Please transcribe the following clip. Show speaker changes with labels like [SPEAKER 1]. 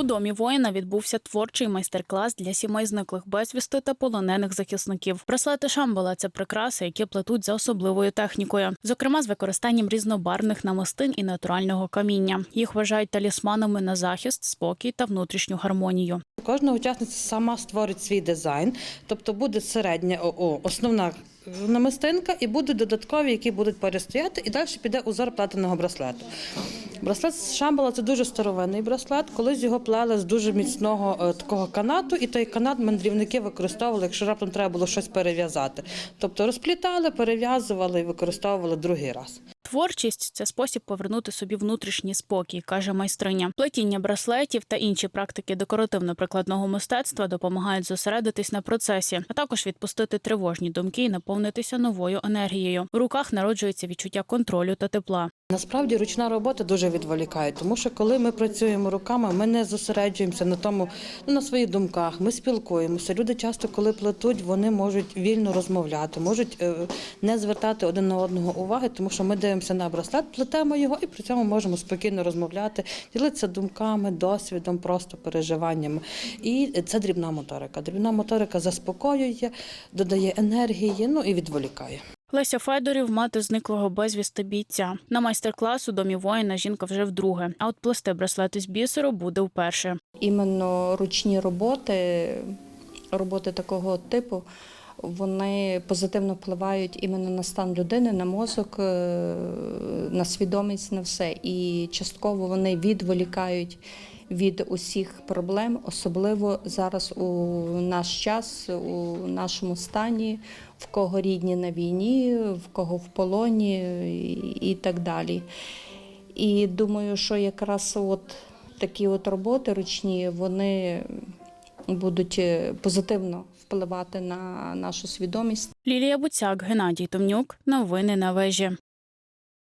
[SPEAKER 1] У домі воїна відбувся творчий майстер-клас для сімей зниклих безвісти та полонених захисників. Браслети Шамбала це прикраси, які плетуть за особливою технікою, зокрема з використанням різнобарвних намистин і натурального каміння. Їх вважають талісманами на захист, спокій та внутрішню гармонію.
[SPEAKER 2] Кожна учасниця сама створить свій дизайн, тобто буде середня основна намистинка і будуть додаткові, які будуть перестояти, і далі піде узор платиного браслету. Браслет з Шамбала це дуже старовинний браслет. Колись його плели з дуже міцного е, такого канату, і той канат мандрівники використовували, якщо раптом треба було щось перев'язати. Тобто розплітали, перев'язували і використовували другий раз.
[SPEAKER 1] Творчість це спосіб повернути собі внутрішній спокій, каже майстриня. Плетіння браслетів та інші практики декоративно-прикладного мистецтва допомагають зосередитись на процесі, а також відпустити тривожні думки і наповнитися новою енергією. У руках народжується відчуття контролю та тепла.
[SPEAKER 2] Насправді ручна робота дуже відволікає, тому що коли ми працюємо руками, ми не зосереджуємося на тому, ну, на своїх думках, ми спілкуємося. Люди часто, коли плетуть, вони можуть вільно розмовляти, можуть е, не звертати один на одного уваги, тому що ми дивимося на браслет, плетемо його і при цьому можемо спокійно розмовляти, ділитися думками, досвідом, просто переживаннями. І це дрібна моторика. Дрібна моторика заспокоює, додає енергії, ну і відволікає.
[SPEAKER 1] Леся Федорів, мати зниклого безвісти бійця. На майстер-клас у домі воїна жінка вже вдруге. А от плести браслети з бісеру буде вперше.
[SPEAKER 3] іменно ручні роботи, роботи такого типу, вони позитивно впливають іменно на стан людини, на мозок, е, на свідомість, на все. І частково вони відволікають від усіх проблем, особливо зараз у наш час, у нашому стані, в кого рідні на війні, в кого в полоні і- і так далі. І думаю, що якраз от такі от роботи ручні, вони будуть е, позитивно впливати на нашу свідомість.
[SPEAKER 1] Лілія Буцяк, Геннадій Томнюк. Новини на вежі.